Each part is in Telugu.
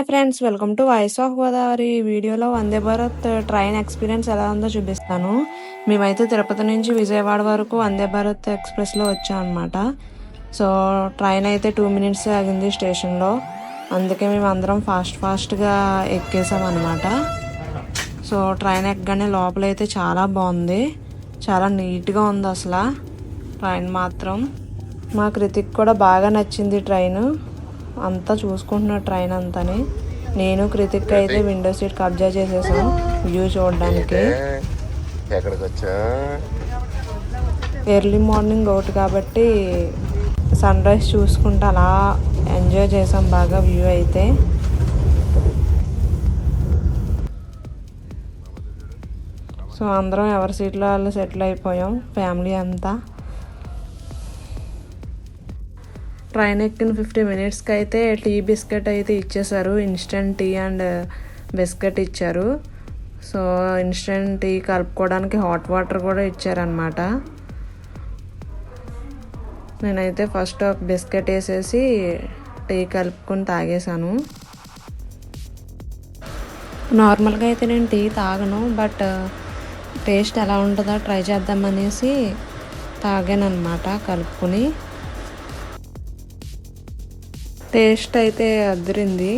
Hi friends welcome to voice of Godavari. ఈ వీడియోలో వందే భారత్ ట్రైన్ ఎక్స్పీరియన్స్ ఎలా ఉందో చూపిస్తాను. మేమైతే తిరుపతి నుంచి విజయవాడ వరకు వందే భారత్ ఎక్స్ప్రెస్లో వచ్చాం అనమాట సో ట్రైన్ అయితే టూ మినిట్స్ ఆగింది స్టేషన్లో. అందుకే మేము అందరం ఫాస్ట్ ఫాస్ట్గా ఎక్కేసాం అనమాట సో ట్రైన్ ఎక్కగానే లోపలైతే చాలా బాగుంది. చాలా నీట్గా ఉంది అసలు. ట్రైన్ మాత్రం. మా కృతిక్ కూడా బాగా నచ్చింది ట్రైన్. అంతా చూసుకుంటున్నా ట్రైన్ అంతాని. నేను కృతిక్ అయితే విండో సీట్ కబ్జా చేసేసాం వ్యూ చూడడానికి. ఎక్కడికి వచ్చా ఎర్లీ మార్నింగ్ ఒకటి కాబట్టి సన్ రైజ్ చూసుకుంటూ అలా ఎంజాయ్ చేసాం బాగా వ్యూ అయితే. సో అందరం ఎవరి సీట్లో వాళ్ళు సెటిల్ అయిపోయాం ఫ్యామిలీ అంతా. ట్రైన్ ఎక్కిన ఫిఫ్టీ మినిట్స్కి అయితే టీ బిస్కెట్ అయితే ఇచ్చేసారు. ఇన్స్టెంట్ టీ అండ్ బిస్కెట్ ఇచ్చారు. సో ఇన్స్టెంట్ టీ కలుపుకోవడానికి హాట్ వాటర్ కూడా ఇచ్చారనమాట నేనైతే ఫస్ట్ ఒక బిస్కెట్ వేసేసి టీ కలుపుకొని తాగేశాను. నార్మల్గా అయితే నేను టీ తాగను బట్ టేస్ట్ ఎలా ఉంటుందో ట్రై చేద్దామనేసి తాగాను అనమాట కలుపుకొని. టేస్ట్ అయితే అదిరింది.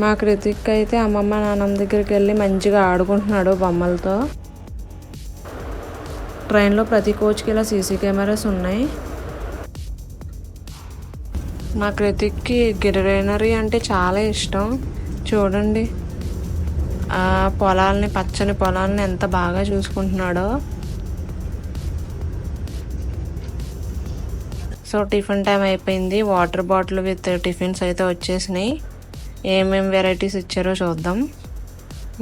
మా కృతిక్ అయితే అమ్మమ్మ నాన్నమ్మ దగ్గరికి వెళ్ళి మంచిగా ఆడుకుంటున్నాడు బొమ్మలతో. ట్రైన్లో ప్రతి కోచ్కి ఇలా సీసీ కెమెరాస్ ఉన్నాయి. మా కృతిక్కి గ్రీనరీ అంటే చాలా ఇష్టం. చూడండి. ఆ పొలాల్ని పచ్చని పొలాల్ని ఎంత బాగా చూసుకుంటున్నాడో. సో టిఫిన్ టైం అయిపోయింది. వాటర్ బాటిల్ విత్ టిఫిన్స్ అయితే వచ్చేసినాయి. ఏమేమి వెరైటీస్ ఇచ్చారో చూద్దాం.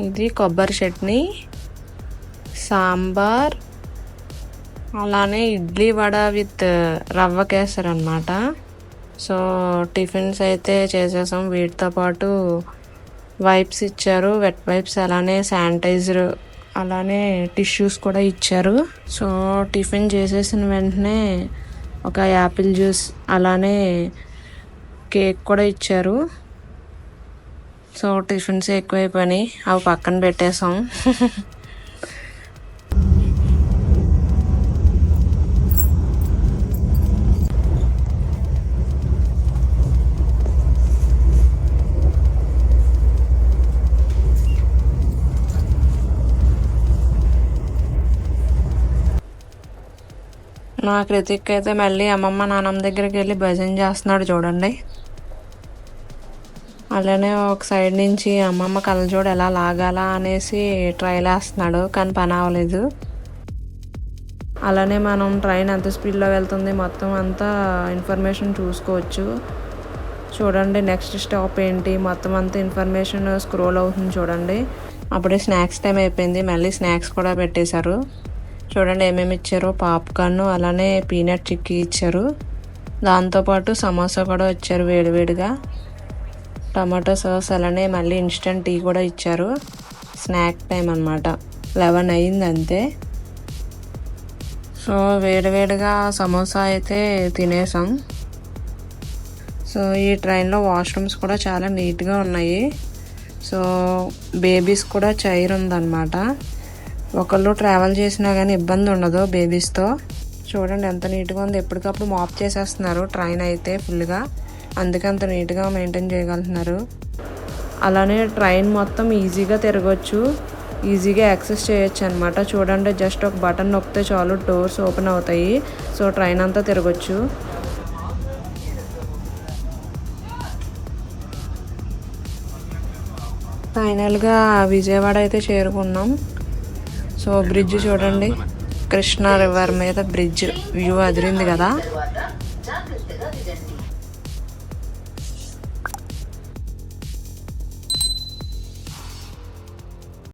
ఇది కొబ్బరి చట్నీ సాంబార్ అలానే ఇడ్లీ వడ విత్ రవ్వ కేసర్ అనమాట సో టిఫిన్స్ అయితే చేసేసాం. వీటితో పాటు వైప్స్ ఇచ్చారు. వెట్ వైప్స్ అలానే శానిటైజర్ అలానే టిష్యూస్ కూడా ఇచ్చారు. సో టిఫిన్ చేసేసిన వెంటనే ఒక యాపిల్ జ్యూస్ అలానే కేక్ కూడా ఇచ్చారు. సో టిఫిన్స్ ఎక్కువైపోయినాయి. అవి పక్కన పెట్టేసాం నా కృతిక్ అయితే మళ్ళీ అమ్మమ్మ నాన్నమ్మ దగ్గరికి వెళ్ళి భజన చేస్తున్నాడు చూడండి. అలానే ఒక సైడ్ నుంచి అమ్మమ్మ కళ్ళజోడు ఎలా లాగాలా అనేసి ట్రైల్ వేస్తున్నాడు కానీ పని అవ్వలేదు. అలానే మనం ట్రైన్ ఎంత స్పీడ్లో వెళ్తుంది మొత్తం అంతా ఇన్ఫర్మేషన్ చూసుకోవచ్చు. చూడండి నెక్స్ట్ స్టాప్ ఏంటి మొత్తం అంతా ఇన్ఫర్మేషన్ స్క్రోల్ అవుతుంది చూడండి. అప్పుడే స్నాక్స్ టైం అయిపోయింది మళ్ళీ స్నాక్స్ కూడా పెట్టేశారు. చూడండి ఏమేమి ఇచ్చారో పాప్కార్న్ అలానే పీనట్ చిక్కీ ఇచ్చారు. దాంతోపాటు సమోసా కూడా వచ్చారు వేడివేడిగా. టమాటో సాస్ అలానే మళ్ళీ ఇన్స్టెంట్ టీ కూడా ఇచ్చారు. స్నాక్ టైం అనమాట లెవెన్ అయింది అంతే సో వేడివేడిగా సమోసా అయితే తినేసాం. సో ఈ ట్రైన్లో వాష్రూమ్స్ కూడా చాలా నీట్గా ఉన్నాయి. సో బేబీస్ కూడా చైర్ ఉందన్నమాట. ఒకళ్ళు ట్రావెల్ చేసినా కానీ ఇబ్బంది ఉండదు బేబీస్తో చూడండి ఎంత నీట్గా ఉంది. ఎప్పటికప్పుడు మాప్ చేసేస్తున్నారు. ట్రైన్ అయితే ఫుల్గా అందుకే అంత నీట్గా మెయింటైన్ చేయగలుగుతున్నారు. అలానే ట్రైన్ మొత్తం ఈజీగా తిరగచ్చు. ఈజీగా యాక్సెస్ చేయొచ్చు అనమాట చూడండి జస్ట్ ఒక బటన్ నొక్కితే చాలు డోర్స్ ఓపెన్ అవుతాయి. సో ట్రైన్ అంతా తిరగచ్చు. ఫైనల్గా విజయవాడ అయితే చేరుకున్నాం. సో బ్రిడ్జ్ చూడండి. కృష్ణా రివర్ మీద బ్రిడ్జ్ వ్యూ అదిరింది కదా.